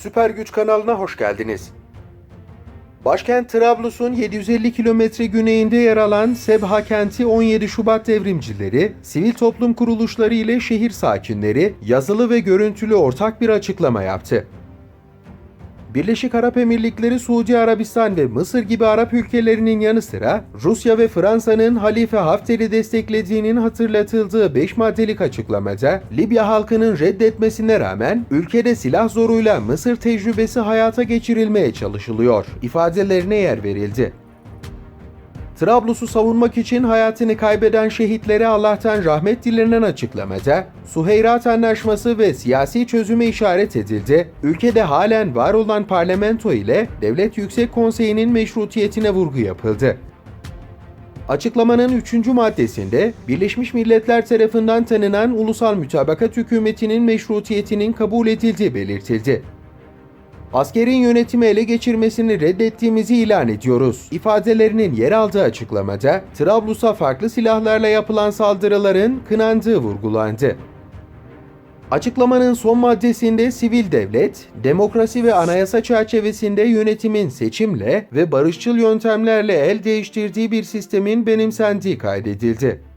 Süper Güç kanalına hoş geldiniz. Başkent Trablus'un 750 kilometre güneyinde yer alan Sebha kenti 17 Şubat devrimcileri, sivil toplum kuruluşları ile şehir sakinleri yazılı ve görüntülü ortak bir açıklama yaptı. Birleşik Arap Emirlikleri, Suudi Arabistan ve Mısır gibi Arap ülkelerinin yanı sıra Rusya ve Fransa'nın Halife Hafter'i desteklediğinin hatırlatıldığı 5 maddelik açıklamada Libya halkının reddetmesine rağmen ülkede silah zoruyla Mısır tecrübesi hayata geçirilmeye çalışılıyor ifadelerine yer verildi. Trablus'u savunmak için hayatını kaybeden şehitlere Allah'tan rahmet dilenen açıklamada, Suheyrat Anlaşması ve siyasi çözüme işaret edildi. Ülkede halen var olan parlamento ile Devlet Yüksek Konseyi'nin meşrutiyetine vurgu yapıldı. Açıklamanın 3. maddesinde Birleşmiş Milletler tarafından tanınan Ulusal Mütabakat Hükümeti'nin meşrutiyetinin kabul edildiği belirtildi. Askerin yönetimi ele geçirmesini reddettiğimizi ilan ediyoruz. İfadelerinin yer aldığı açıklamada Trablus'a farklı silahlarla yapılan saldırıların kınandığı vurgulandı. Açıklamanın son maddesinde sivil devlet, demokrasi ve anayasa çerçevesinde yönetimin seçimle ve barışçıl yöntemlerle el değiştirdiği bir sistemin benimsendiği kaydedildi.